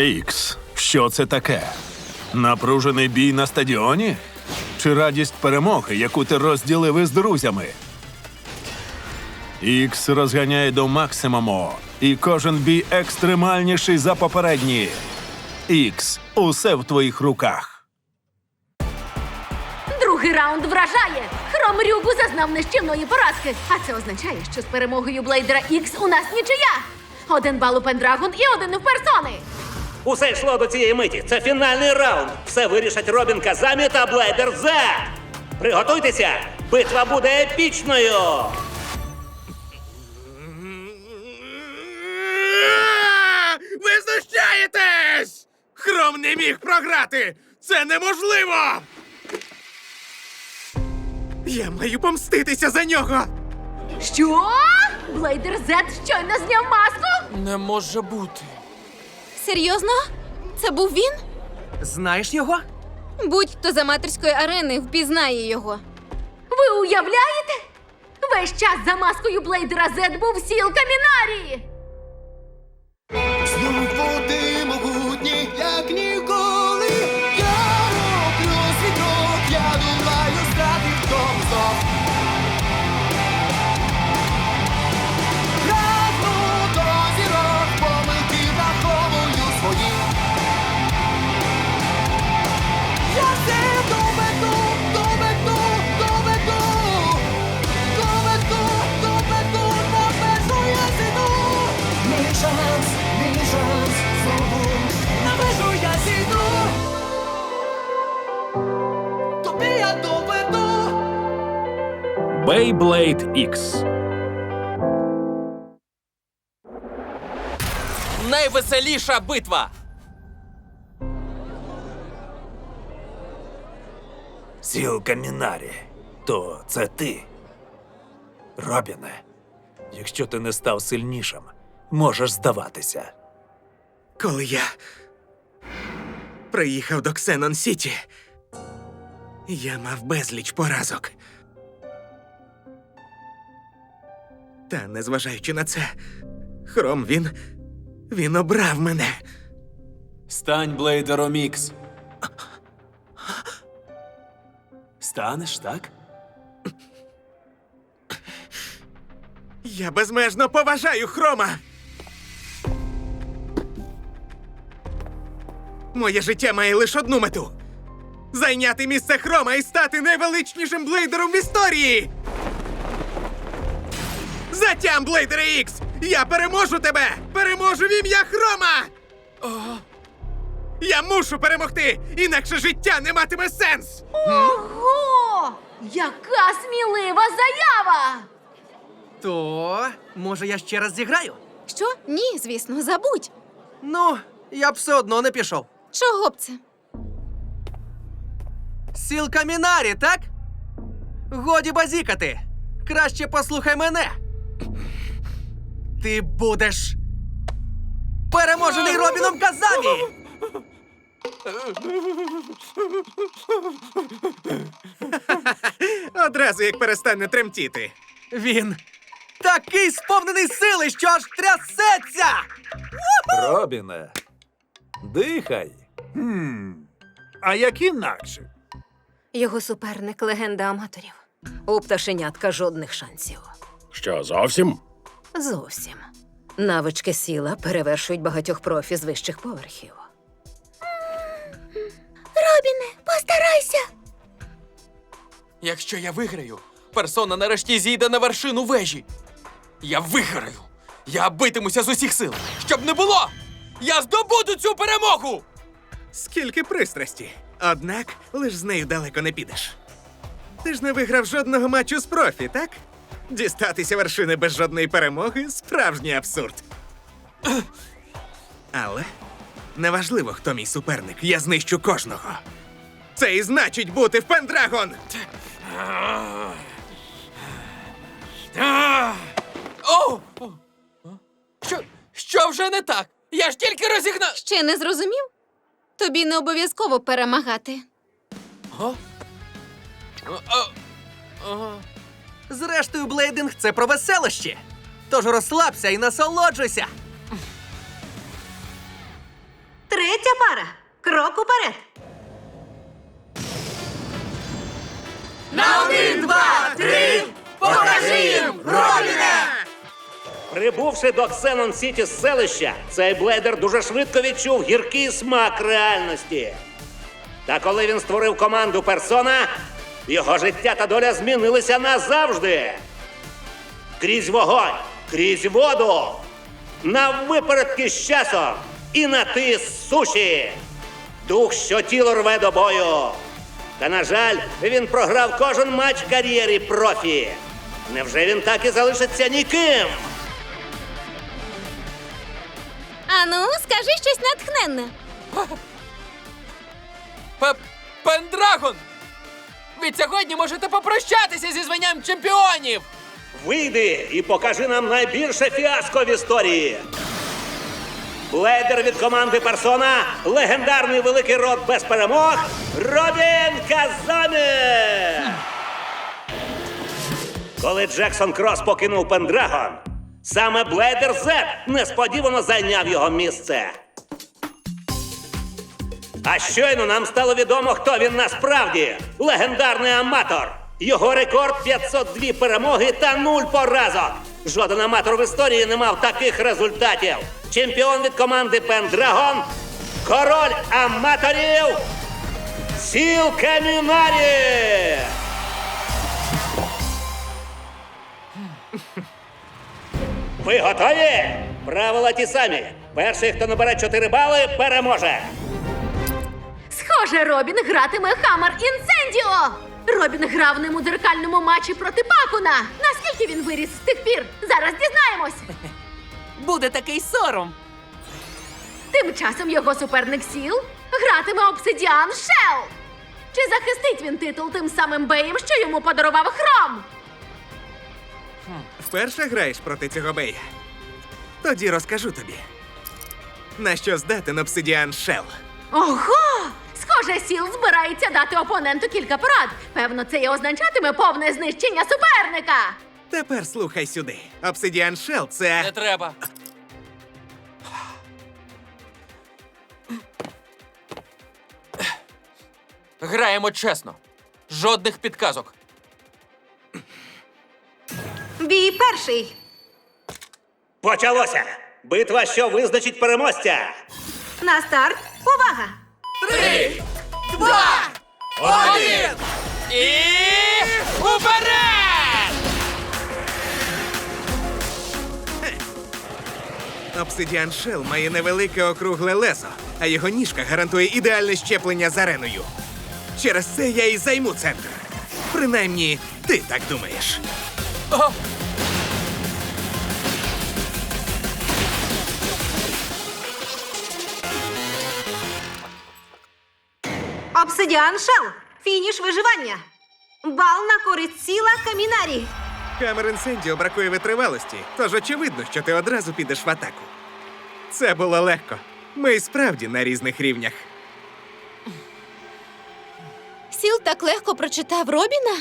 Ікс, що це таке? Напружений бій на стадіоні? Чи радість перемоги, яку ти розділив із друзями? Ікс розганяє до максимуму, і кожен бій екстремальніший за попередній. Ікс, усе в твоїх руках. Другий раунд вражає. Хром Рюгу зазнав нищівної поразки. А це означає, що з перемогою Блейдера Ікс у нас нічия. Один бал у Пендрагон і один у персони. Усе йшло до цієї миті. Це фінальний раунд. Все вирішать Робін Казамі та Блейдер Зе. Приготуйтеся! Битва буде епічною! Ви знущаєтесь! Хром не міг програти! Це неможливо! Я маю помститися за нього! Що? Блейдер Зет щойно зняв маску? Не може бути. Серйозно? Це був він? Знаєш його? Будь-хто з матерської арени впізнає його. Ви уявляєте? Весь час за маскою Блейдера Зет був сіл Камінарії. Beyblade X. Найвеселіша битва! Сіл Камінарі, то це ти. Робіне, якщо ти не став сильнішим, можеш здаватися. Коли я приїхав до Ксенон Сіті, я мав безліч поразок. Та незважаючи на це, Хром він. він обрав мене. Стань Блейдером Ікс. Станеш, так? Я безмежно поважаю Хрома. Моє життя має лише одну мету: зайняти місце Хрома і стати найвеличнішим блейдером в історії. Затям, Блейдере Ікс! Я переможу тебе! Переможу в ім'я Хрома! Я мушу перемогти, інакше життя не матиме сенс! Ого! Яка смілива заява! То, може, я ще раз зіграю? Що? Ні, звісно, забудь. Ну, я б все одно не пішов. Чого б це? Сіл Камінарі, так? Годі базікати. Краще послухай мене. Ти будеш переможений Робіном Казамі! Одразу як перестане тремтіти. Він такий сповнений сили, що аж трясеться! Робіне, дихай. А як інакше? Його суперник легенда аматорів. У пташенятка жодних шансів. Що зовсім? Зовсім. Навички сіла перевершують багатьох профі з вищих поверхів. Робіне, постарайся. Якщо я виграю, персона нарешті зійде на вершину вежі. Я виграю! Я битимуся з усіх сил, щоб не було! Я здобуду цю перемогу! Скільки пристрасті. Однак лиш з нею далеко не підеш. Ти ж не виграв жодного матчу з профі, так? Дістатися вершини без жодної перемоги справжній абсурд. Але неважливо, хто мій суперник, я знищу кожного. Це і значить бути в Пендрагон! О! Що, що вже не так? Я ж тільки розігнав. Ще не зрозумів? Тобі не обов'язково перемагати. О? О, о, о. Зрештою, блейдинг це про веселощі. Тож розслабся і насолоджуйся. Третя пара. Крок уперед. На один, два, три! Покажи їм, Робіне! Прибувши до Ксенон Сіті з селища, цей блейдер дуже швидко відчув гіркий смак реальності. Та коли він створив команду персона, його життя та доля змінилися назавжди. Крізь вогонь, крізь воду, на випередки з часом і на тис суші. Дух, що тіло рве до бою. Та, на жаль, він програв кожен матч в кар'єрі профі. Невже він так і залишиться ніким? Ану, скажи щось натхненне. Пендрагон! Від сьогодні можете попрощатися зі званням чемпіонів! Вийди і покажи нам найбільше фіаско в історії. Блейдер від команди Персона, легендарний великий рот без перемог Робін Казамі! Коли Джексон Крос покинув Пендрагон, саме Блейдер Зет несподівано зайняв його місце. А щойно нам стало відомо, хто він насправді легендарний аматор. Його рекорд 502 перемоги та 0 поразок. Жоден аматор в історії не мав таких результатів. Чемпіон від команди Пендрагон, король аматорів Сіл Камінарі! Ви готові? Правила ті самі. Перший, хто набере 4 бали, переможе. Схоже, Робін гратиме Хаммер Інсендіо! Робін грав ним у дзеркальному матчі проти Пакуна. Наскільки він виріс з тих пір? Зараз дізнаємось. Буде такий сором. Тим часом його суперник Сіл гратиме Обсидіан Шел. Чи захистить він титул тим самим беєм, що йому подарував Хром? Вперше граєш проти цього бея. Тоді розкажу тобі. На що здатен обсидіан Шел? Ого! Схоже, Сіл збирається дати опоненту кілька порад. Певно, це і означатиме повне знищення суперника. Тепер слухай сюди. Обсидіан Шел Не це. треба. Граємо чесно. Жодних підказок. Бій перший. Почалося! Битва, що визначить переможця! На старт. Увага! Один! І уперед! Обсидіан Шел має невелике округле лезо, а його ніжка гарантує ідеальне щеплення з ареною. Через це я і займу центр. Принаймні, ти так думаєш. О, Обсидіан Шел. Фініш виживання. Бал на користь сіла Камінарі. Камерен Сендіо бракує витривалості, тож очевидно, що ти одразу підеш в атаку. Це було легко. Ми і справді на різних рівнях. Сіл так легко прочитав Робіна?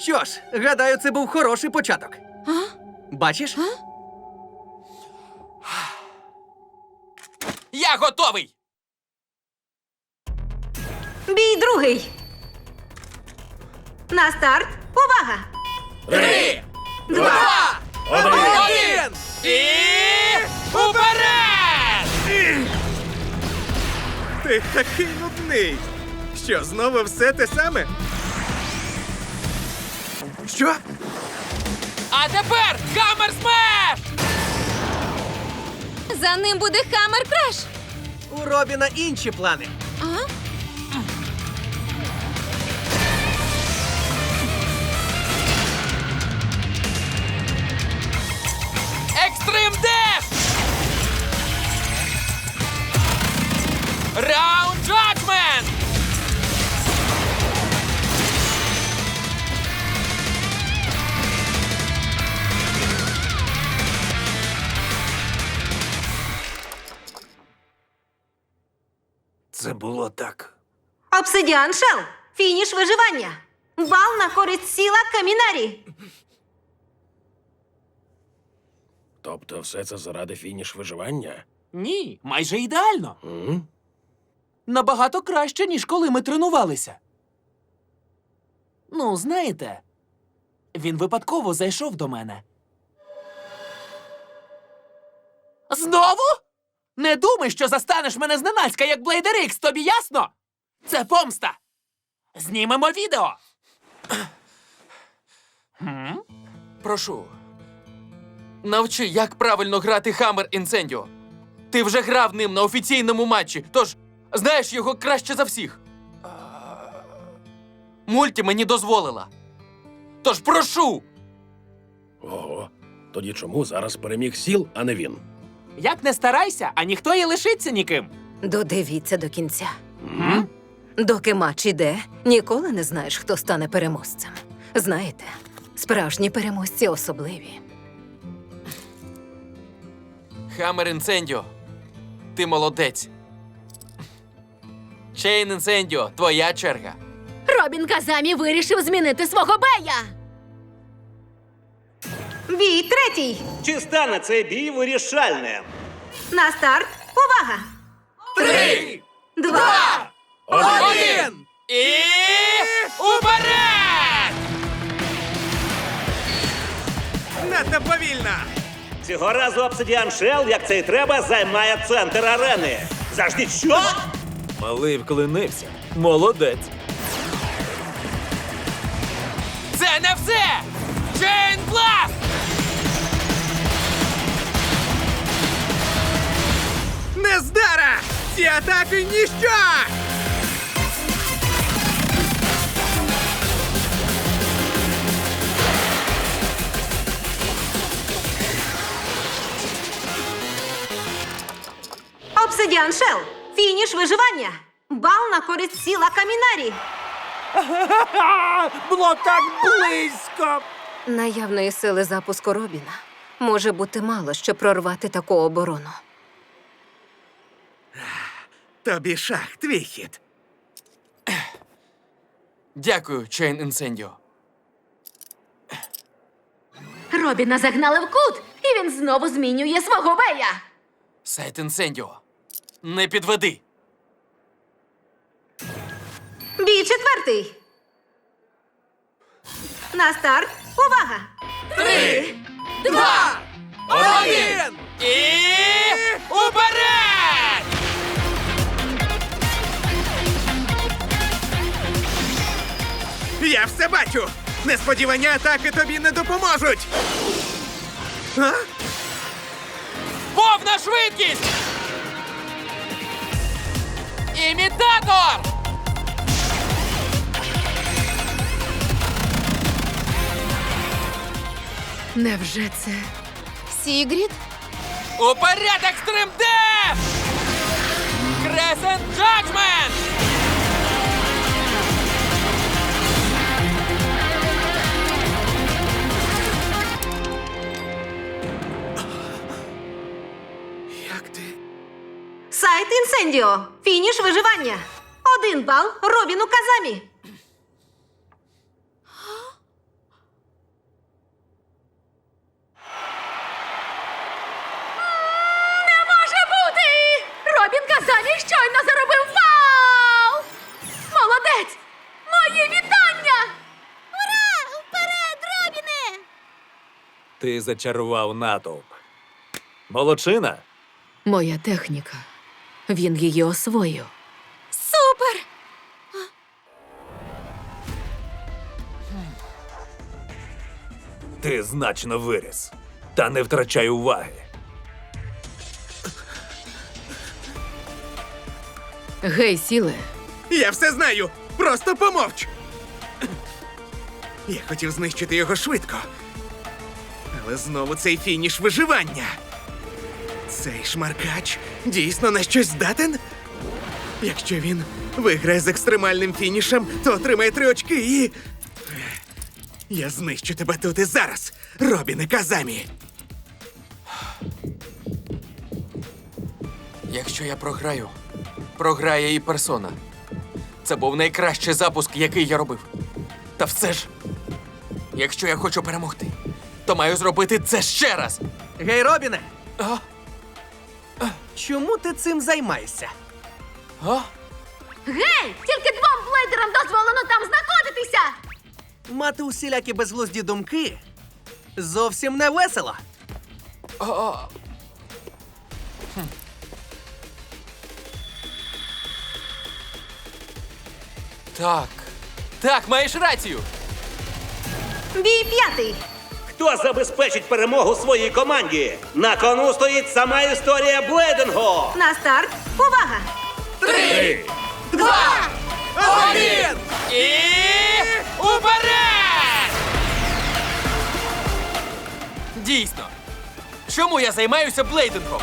Що ж, гадаю, це був хороший початок. А? Бачиш? я готовий! Бій другий. На старт. Увага! Три! Два! Один! І уперед! Ти такий нудний. Що, знову все те саме? Що? А тепер Хаммер Смеш! За ним буде Хаммер Краш. У Робіна інші плани. А? Екстрим Деш! Раунд Джаджмент! Це було так. Обсидіан Шел. Фініш виживання. Бал на користь сіла Камінарі. Тобто все це заради фініш виживання? Ні, майже ідеально. М? набагато краще, ніж коли ми тренувалися. Ну, знаєте, він випадково зайшов до мене. Знову? Не думай, що застанеш мене зненацька, як Блейдер Ікс, тобі ясно? Це помста. Знімемо відео. Прошу. Навчи, як правильно грати Хаммер Інсендіо. Ти вже грав ним на офіційному матчі, тож знаєш його краще за всіх. Мульті мені дозволила. Тож прошу! Ого. Тоді чому зараз переміг сіл, а не він? Як не старайся, а ніхто і лишиться ніким. Додивіться до кінця. Доки матч іде, ніколи не знаєш, хто стане переможцем. Знаєте, справжні переможці особливі. Хаммер Інсендіо, ти молодець. Чейн Інсендіо, твоя черга. Робін Казамі вирішив змінити свого бея. Бій третій. Чи стане цей бій вирішальним? На старт. Увага! Три, Два! один і уперед! Надто повільно! Цього разу Обсидіан Шел, як це й треба, займає центр арени. Завжди що? Малий вклинився. Молодець. Це не все! Чейн Бласт! Нездара! Ці атаки ніщо! Обсидіан Шел. Фініш виживання. Бал на користь сіла Камінарі. Було так близько! Наявної сили запуску Робіна може бути мало, щоб прорвати таку оборону. Тобі шах, твій хід. Дякую, Чейн Інсендіо. Робіна загнали в кут, і він знову змінює свого бея. Сайт Інсендіо. Не підведи. Бій четвертий. На старт. Увага! Три, два, один і уперед! Я все бачу! Несподівані атаки тобі не допоможуть! А? Повна швидкість! Імітатор! Невже це Сігрід? Уперед, Екстрим Деш! Кресент Джаджмент! Сайт Інсендіо. Фініш виживання. Один бал Робіну Казамі. Не може бути! Робін Казамі щойно заробив фау! Молодець! Мої вітання! Ура! Вперед, Робіне! Ти зачарував натовп. Молодчина. Моя техніка. Він її освоїв. Супер! Ти значно виріс. Та не втрачай уваги. Гей, сіле, Я все знаю! Просто помовч! Я хотів знищити його швидко. Але знову цей фініш виживання. Цей шмаркач дійсно на щось здатен? Якщо він виграє з екстремальним фінішем, то отримає три очки і. Я знищу тебе тут і зараз, Робіне Казамі. Якщо я програю, програє і персона. Це був найкращий запуск, який я робив. Та все ж, якщо я хочу перемогти, то маю зробити це ще раз. Гей, Робіне! А? Чому ти цим займаєшся? А? Гей! Тільки двом блейдерам дозволено там знаходитися! Мати усілякі безглузді думки зовсім не весело. О, Так. Так, маєш рацію. Бій п'ятий. Хто забезпечить перемогу своїй команді? На кону стоїть сама історія блейдингу. На старт. Увага! Три, два, один і уперед! Дійсно. Чому я займаюся блейдингом?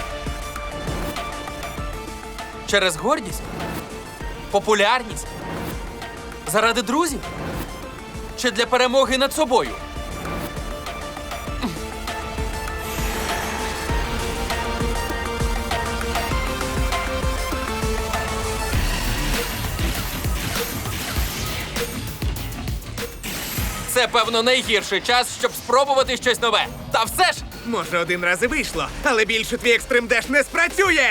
Через гордість? Популярність? Заради друзів? Чи для перемоги над собою? Це, певно, найгірший час, щоб спробувати щось нове. Та все ж, Може, один раз і вийшло, але більше твій екстрим деш не спрацює!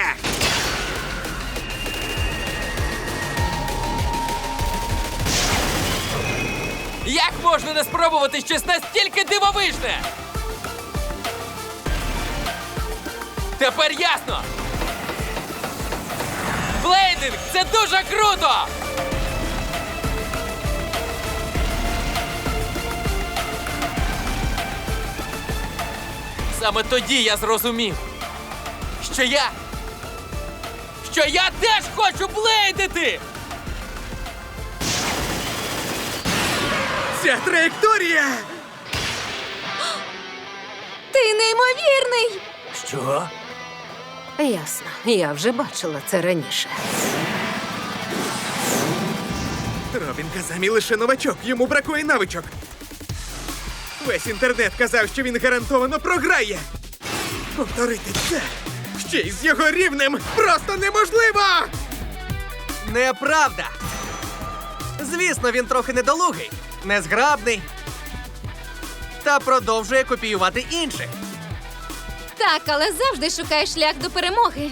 як можна не спробувати щось настільки дивовижне? Тепер ясно. Блейдинг це дуже круто! Саме тоді я зрозумів, що я. що я теж хочу блейдити! Ця траєкторія! Ти неймовірний! Що? Ясно, я вже бачила це раніше. Робін Казамі лише новачок, йому бракує навичок. Весь інтернет казав, що він гарантовано програє. Повторити це ще й з його рівнем просто неможливо! Неправда. Звісно, він трохи недолугий, незграбний. Та продовжує копіювати інших. Так, але завжди шукає шлях до перемоги.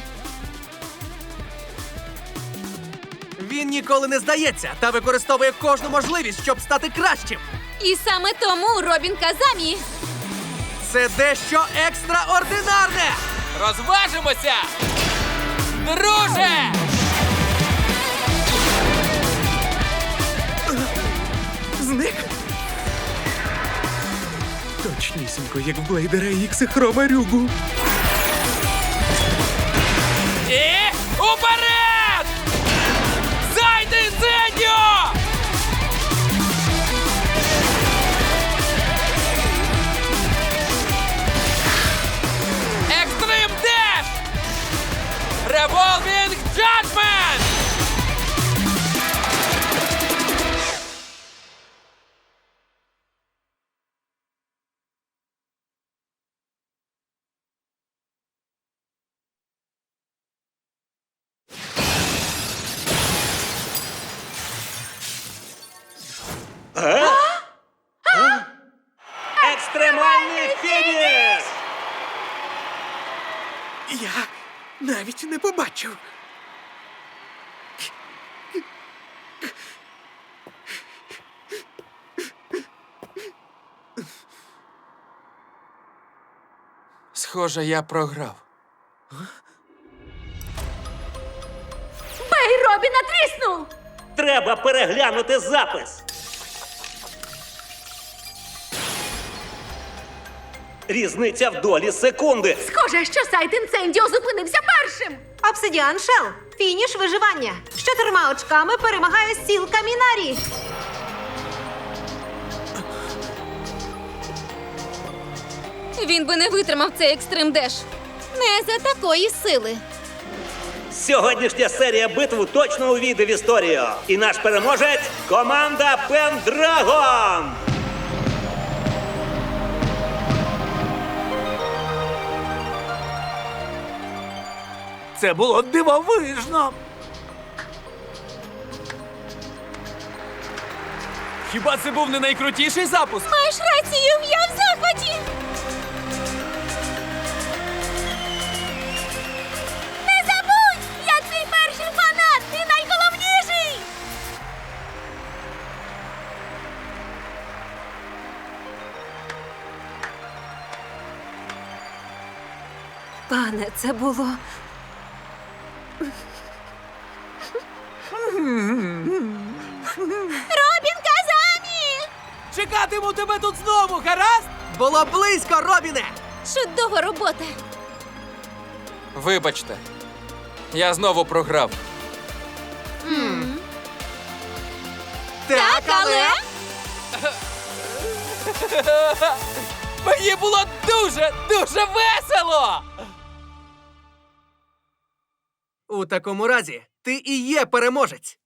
Він ніколи не здається та використовує кожну можливість, щоб стати кращим. І саме тому Робін Казамі Це дещо екстраординарне! Розважимося! Друже! Зник. Точнісінько, як в Блейдера Ікс і Хрома Рюгу. І уперед! Екстремальний фініш! Я навіть не побачив. Схоже, я програв. Бей Робіна тріснув! Треба переглянути запис. Різниця в долі секунди. Схоже, що сайт інцендіо зупинився першим! Обсидіан Шел. Фініш виживання. З чотирма очками перемагає сіл Камінарі. він би не витримав цей екстрим деш. Не за такої сили. Сьогоднішня серія битв точно увійде в історію. І наш переможець команда Пендрагон. Це було дивовижно. Хіба це був не найкрутіший запуск? Маєш рацію, я в захваті. Не забудь! Я твій перший фанат! Ти найголовніший! Пане, це було тебе тут знову, гаразд? Було близько, Робіне! Чудова робота! Вибачте, я знову програв. Так, але Мені було дуже, дуже весело! У такому разі ти і є переможець.